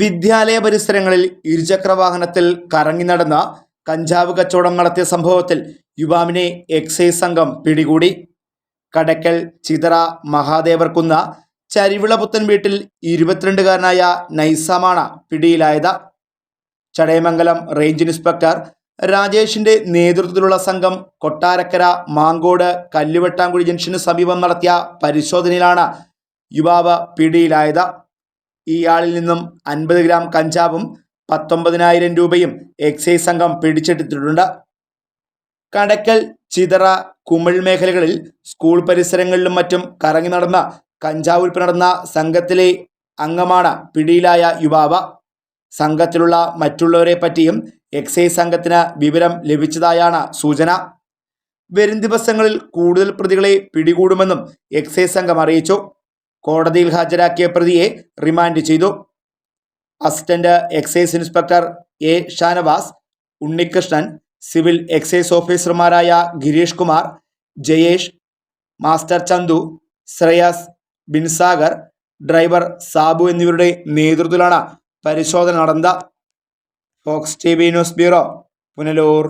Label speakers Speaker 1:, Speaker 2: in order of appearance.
Speaker 1: വിദ്യാലയ പരിസരങ്ങളിൽ ഇരുചക്ര വാഹനത്തിൽ കറങ്ങി നടന്ന കഞ്ചാവ് കച്ചവടം നടത്തിയ സംഭവത്തിൽ യുവാവിനെ എക്സൈസ് സംഘം പിടികൂടി. കടക്കൽ ചിതറ മഹാദേവർക്കുന്ന ചരിവിളപുത്തൻ വീട്ടിൽ ഇരുപത്തിരണ്ടുകാരനായ നൈസാമാണ് പിടിയിലായത്. ചടയമംഗലം റേഞ്ച് ഇൻസ്പെക്ടർ രാജേഷിന്റെ നേതൃത്വത്തിലുള്ള സംഘം കൊട്ടാരക്കര മാങ്കോട് കല്ലുവെട്ടാങ്കുഴി ജംഗ്ഷന് സമീപം നടത്തിയ പരിശോധനയിലാണ് യുവാവ് പിടിയിലായത്. ഇയാളിൽ നിന്നും അൻപത് ഗ്രാം കഞ്ചാവും പത്തൊമ്പതിനായിരം രൂപയും എക്സൈസ് സംഘം പിടിച്ചെടുത്തിട്ടുണ്ട്. കടക്കൽ ചിതറ കുമിൾ മേഖലകളിൽ സ്കൂൾ പരിസരങ്ങളിലും മറ്റും കറങ്ങി നടന്ന കഞ്ചാവ് വിൽപ്പന നടന്ന സംഘത്തിലെ അംഗമാണ് പിടിയിലായ യുവാവ. സംഘത്തിലുള്ള മറ്റുള്ളവരെ പറ്റിയും എക്സൈസ് സംഘത്തിന് വിവരം ലഭിച്ചതായാണ് സൂചന. വരും ദിവസങ്ങളിൽ കൂടുതൽ പ്രതികളെ പിടികൂടുമെന്നും എക്സൈസ് സംഘം അറിയിച്ചു. കോടതിയിൽ ഹാജരാക്കിയ പ്രതിയെ റിമാൻഡ് ചെയ്തു. Assistant excise inspector A Shanavas Unnikrishnan civil excise ഓഫീസർമാരായ ഗിരീഷ് കുമാർ ജയേഷ് മാസ്റ്റർ ചന്തു ശ്രേയസ് ബിൻസാഗർ ഡ്രൈവർ സാബു എന്നിവരുടെ നേതൃത്വത്തിലാണ് പരിശോധന നടന്നത്. Fox T V news bureau Punalur.